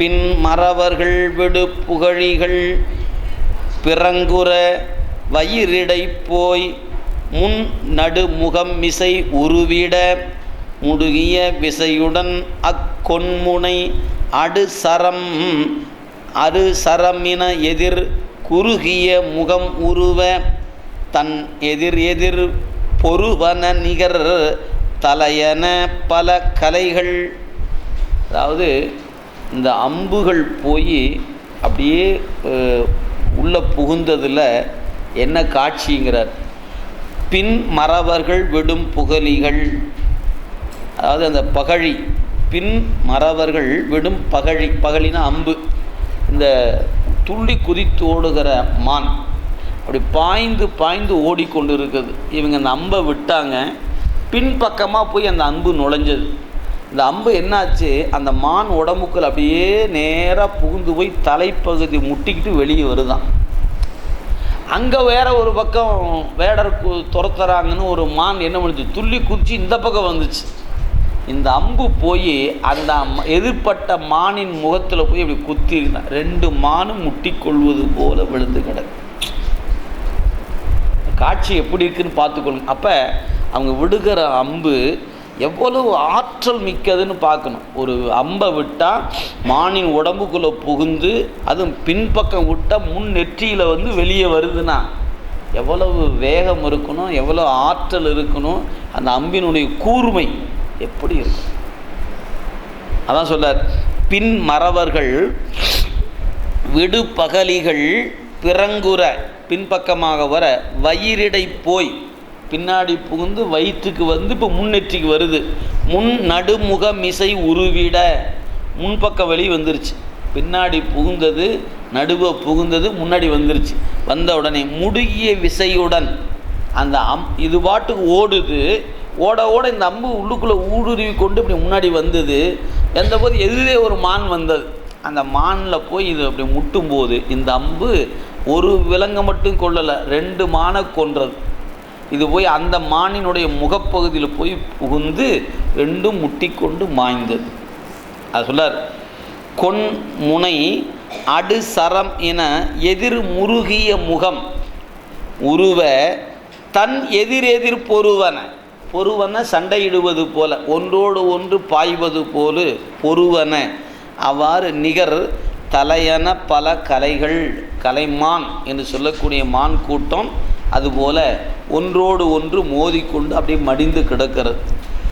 பின் மறவர்கள் விடு புகழிகள் பிறங்குற வயிறிடை போய் முன் நடுமுகம் மிசை உருவிட முடுகிய விசையுடன் அக்கொன்முனை அடுசரம் அருசரமின எதிர் குறுகிய முகம் உருவ தன் எதிர் எதிர் பொறுவன நிகர் தலையன பல கலைகள். அதாவது இந்த அம்புகள் போய் அப்படியே உள்ளே உள்ள புகுந்ததில் என்ன காட்சிங்கிறார்? பின் மறவர்கள் விடும் புகழிகள் அதாவது அந்த பகழி பின் மறவர்கள் விடும் பகழி பகழினா அம்பு. இந்த துள்ளி குதித்து ஓடுகிற மான் அப்படி பாய்ந்து பாய்ந்து ஓடிக்கொண்டு இருக்குது இவங்க அந்த அம்பை விட்டாங்க. பின்பக்கமாக போய் அந்த அம்பு நுழைஞ்சது. இந்த அம்பு என்னாச்சு? அந்த மான் உடம்புக்குள்ள அப்படியே நேராக புகுந்து போய் தலைப்பகுதி முட்டிக்கிட்டு வெளியே வருதான். அங்கே வேற ஒரு பக்கம் வேடர் கு- துரத்துறாங்கன்னு ஒரு மான் என்ன பண்ணுச்சு? துள்ளி குதிச்சு இந்த பக்கம் வந்துச்சு. இந்த அம்பு போய் அந்த எதிர்பட்ட மானின் முகத்தில் போய் இப்படி குத்தி இருந்தான். ரெண்டு மானும் முட்டி கொள்வது போல விழுந்து கிடக்கு. காட்சி எப்படி இருக்குன்னு பார்த்துக்கொள்ளுங்க. அப்போ அவங்க விடுகிற அம்பு எவ்வளவு ஆற்றல் மிக்கதுன்னு பார்க்கணும். ஒரு அம்பை விட்டால் மானின் உடம்புக்குள்ளே புகுந்து அதுவும் பின்பக்கம் விட்டால் முன் நெற்றியில் வந்து வெளியே வருதுன்னா எவ்வளவு வேகம் இருக்கணும் எவ்வளோ ஆற்றல் இருக்கணும் அந்த அம்பினுடைய கூர்மை எப்படி இருக்கும்? அதான் சொல்லார் பின் மறவர்கள் விடுபகலிகள் பிறங்குற பின்பக்கமாக வர வயிறிடை போய் பின்னாடி புகுந்து வயிற்றுக்கு வந்து இப்போ முன்னெற்றிக்கு வருது. முன் நடுமுக மிசை உருவிட முன்பக்க வழி வந்துருச்சு. பின்னாடி புகுந்தது நடுவ புகுந்தது முன்னாடி வந்துருச்சு. வந்த உடனே முடுகிய விசையுடன் அந்த அம் இது பாட்டுக்கு ஓடுது. ஓட ஓட இந்த அம்பு உள்ளுக்குள்ளே ஊடுருவி கொண்டு இப்படி முன்னாடி வந்தது. எந்த போது எதிரே ஒரு மான் வந்தது. அந்த மானில் போய் இது அப்படி முட்டும் போது இந்த அம்பு ஒரு விலங்கை மட்டும் கொள்ளலை ரெண்டு மானை கொன்றது. இது போய் அந்த மானினுடைய முகப்பகுதியில் போய் புகுந்து ரெண்டும் முட்டிக்கொண்டு மாய்ந்தது. அது சொல்லார் கொன் முனை அடு சரம் என எதிர் முருகிய முகம் உருவ தன் எதிரெதிர் பொறுவன பொருவன. சண்டையிடுவது போல ஒன்றோடு ஒன்று பாய்வது போல பொறுவன அவ்வாறு நிகர் தலையன பல கலைகள் கலைமான் என்று சொல்லக்கூடிய மான் கூட்டம் அதுபோல ஒன்றோடு ஒன்று மோதிக்கொண்டு அப்படியே மடிந்து கிடக்கிறது.